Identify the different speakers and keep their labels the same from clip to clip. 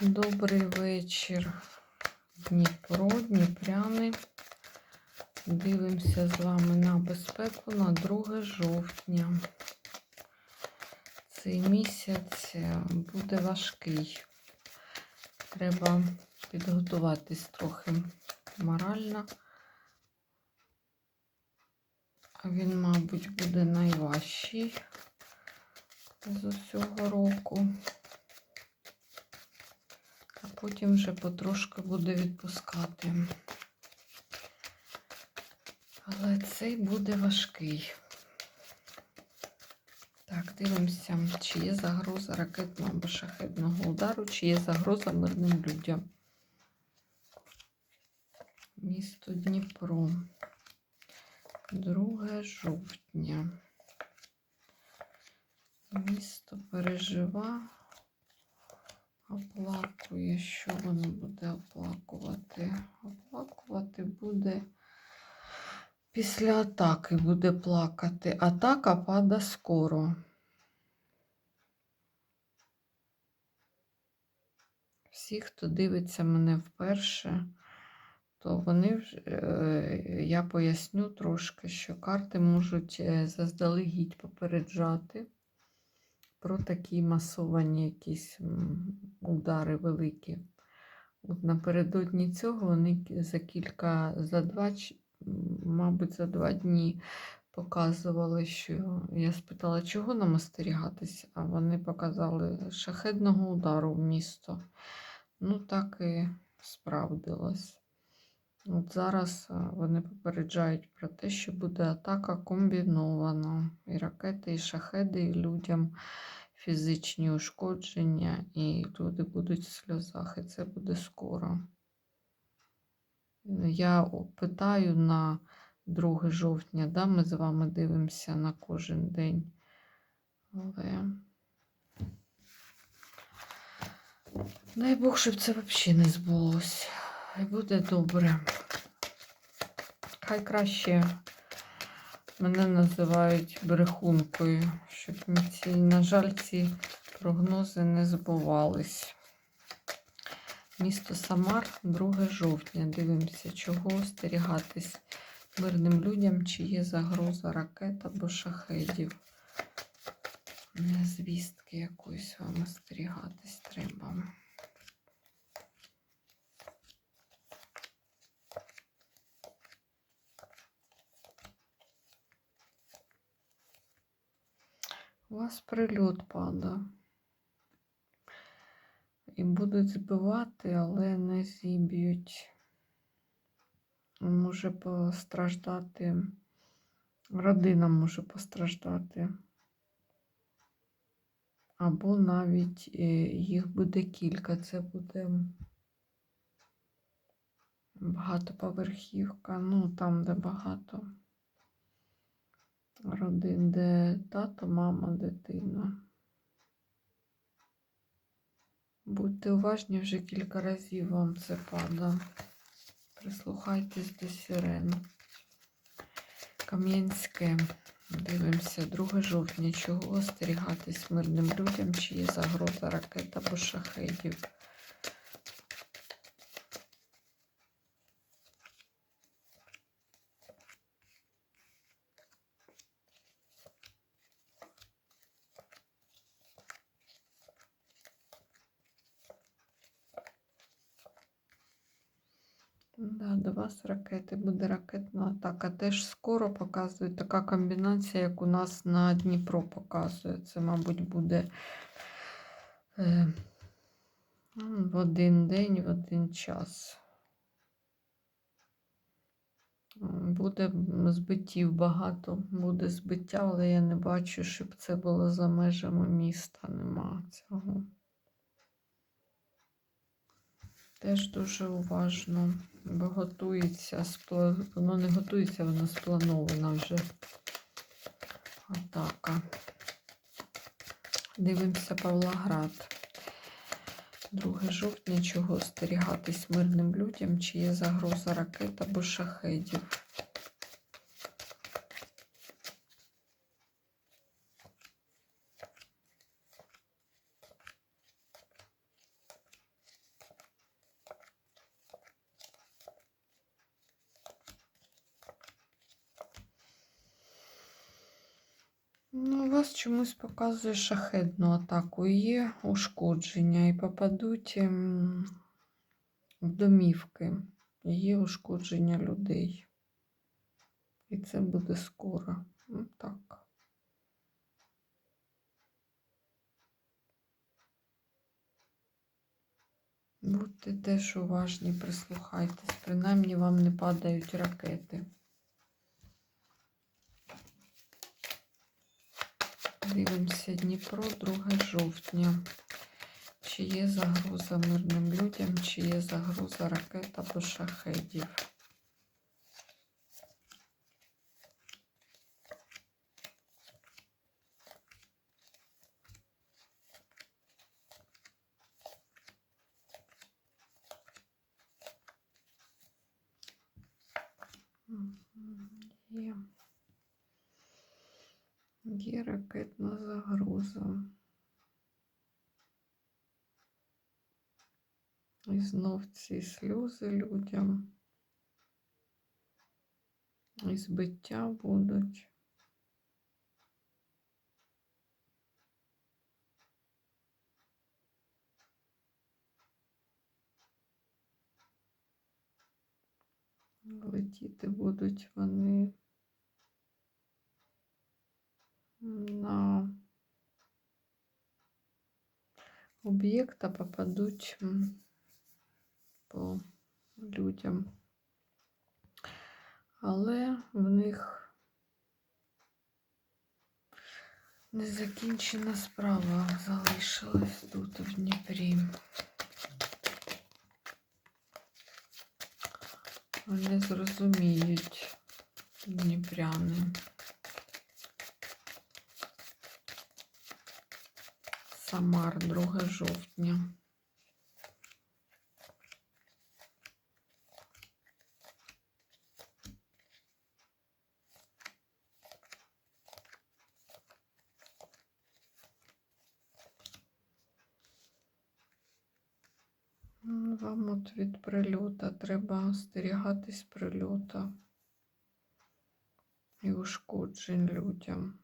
Speaker 1: Добрий вечір, Дніпро, Дніпряни. Дивимося з вами на безпеку на 2 жовтня. Цей місяць е, буде важкий. Треба підготуватись трохи морально. Він, мабуть, буде найважчий з усього року. А потім вже потрошки буде відпускати. Але цей буде важкий. Так, дивимося, чи є загроза ракетного або шахетного удару, чи є загроза мирним людям. Місто Дніпро. 2 жовтня. Місто пережива. Оплакує, що воно буде оплакувати? Оплакувати буде після атаки буде плакати. Атака пада скоро. Всі, хто дивиться мене вперше, то вони вже, я поясню трошки, що карти можуть е, заздалегідь попереджати про такі масовані якісь удари великі. От напередодні цього вони за кілька, за два, мабуть, за два дні показували, що я спитала, чого нам остерігатися, а вони показали шахедного удару в місто. Ну, так і справдилось. От зараз вони попереджають про те, що буде атака комбінована. І ракети, і шахеди, і людям фізичні ушкодження, і люди будуть в сльозах, і це буде скоро. Я питаю на 2 жовтня, да, ми з вами дивимося на кожен день. Але дай Бог, щоб це взагалі не збулося. І буде добре. Хай краще мене називають брехункою, щоб ці, на жаль, ці прогнози не збувались. Місто Самар, 2 жовтня. Дивимося, чого остерігатись мирним людям, чи є загроза ракет або шахедів. Звістки якоїсь вам остерігатись треба. У вас прильот падає. І будуть збивати, але не зіб'ють. Може постраждати, родина може постраждати. Або навіть е, їх буде кілька. Це буде багатоповерхівка, ну там, де багато родин, де тато, мама, дитина. Будьте уважні, вже кілька разів вам це падає. Прислухайтесь до сирен. Кам'янське. Дивимося, 2 жовтня. Чого остерігатись мирним людям, чи є загроза ракет або шахедів. Да, до вас ракети, буде ракетна атака. Теж скоро показують така комбінація, як у нас на Дніпро показує. Це, мабуть, буде е, в один день, в один час. Буде збиттів багато, буде збиття, але я не бачу, щоб це було за межами міста. Нема цього. Теж дуже уважно, бо готується, воно не готується, воно спланована вже атака. Дивимося Павлоград. 2 жовтня, чого остерігатись мирним людям, чи є загроза ракет або шахедів. Вас чомусь показує шахедну атаку. Є ушкодження і попадуть ем, в домівки. Є ушкодження людей. І це буде скоро. Так. Будьте теж уважні, прислухайтесь, принаймні вам не падають ракети. Дивимося Дніпро, 2 жовтня. Чи є загроза мирним людям, чи є загроза ракет або шахедів? Мгм, Є. Є ракетна загроза. І знов ці сльози людям. І збиття будуть. Летіти будуть вони на об'єкт, а попадуть по людям. Але в них незакінчена справа залишилась тут, в Дніпрі. Вони зрозуміють дніпряни. Самар, 2 жовтня. Вам от від прильота треба остерігатись прильота і ушкоджень людям.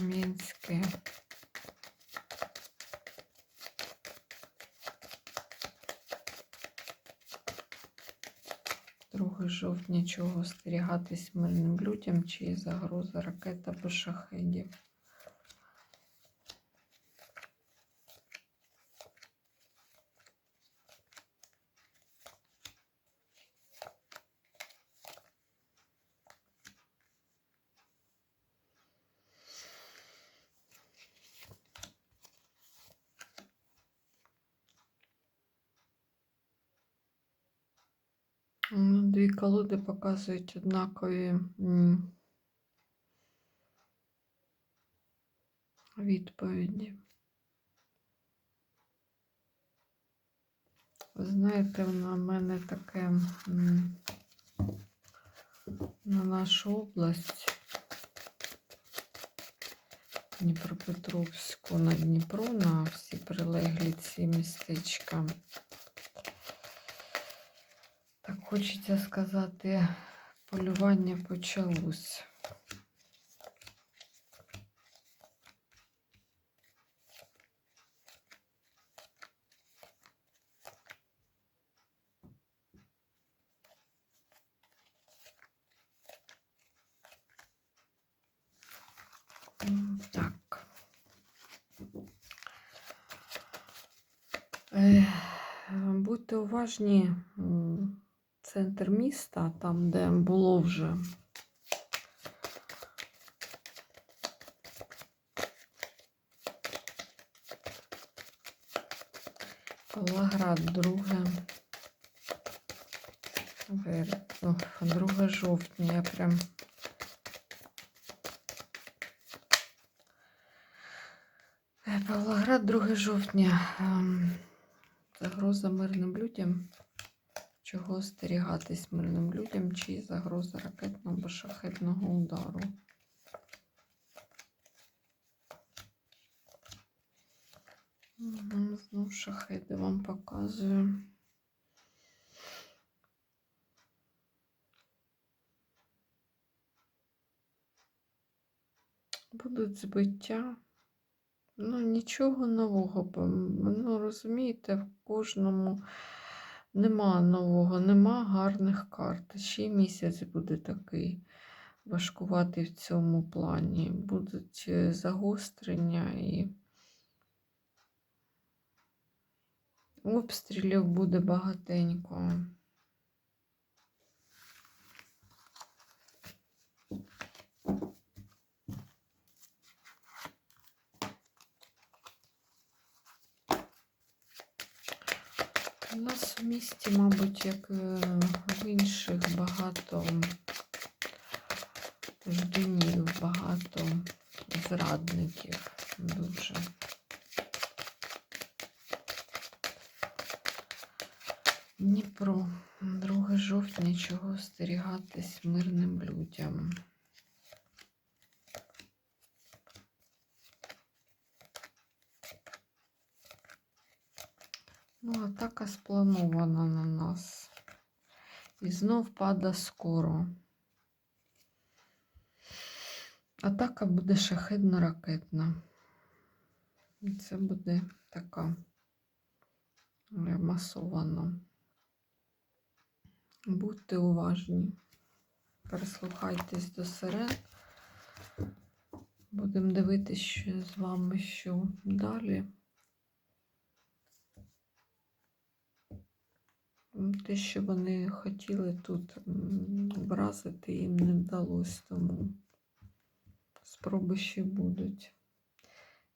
Speaker 1: Кам'янське. Друге жовтня чого остерігатись мирним людям, чи загроза ракет або шахедів. Ну, Дві колоди показують однакові відповіді. Знаєте, на мене таке на нашу область Дніпропетровську, на Дніпро, на всі прилеглі ці містечка. Хочеться сказати, полювання почалось. Так. Будьте уважні, центр міста, там, де було вже Павлоград, друге. вер- о, 2 жовтня. Я прям Е, Павлоград, 2 жовтня. Ем, Загроза мирним людям. Чого остерігатись мирним людям, чи загроза ракетного або шахетного удару. Мгм, Знов шахеди вам показую. Будуть збиття. Ну, нічого нового. Ну, розумієте, в кожному нема нового, нема гарних карт. Ще місяць буде такий важкуватий в цьому плані. Будуть е, загострення і обстрілів буде багатенько. У нас в місті, мабуть, як е, в інших, багато ждунів, багато зрадників дуже. Дніпро, 2 жовтня, чого остерігатись мирним людям. Ну, атака спланована на нас. І знов пада скоро. Атака буде шахедно-ракетна. І Це буде така масована. Будьте уважні. Прислухайтесь до сирен. Будемо дивитися з вами, що далі. Те, що вони хотіли тут м, вразити, їм не вдалося, тому спроби ще будуть.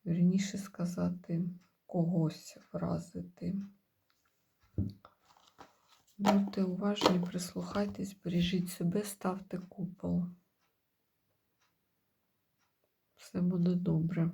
Speaker 1: Вірніше сказати, когось вразити. Будьте уважні, прислухайтесь, бережіть себе, ставте купол. Все буде добре.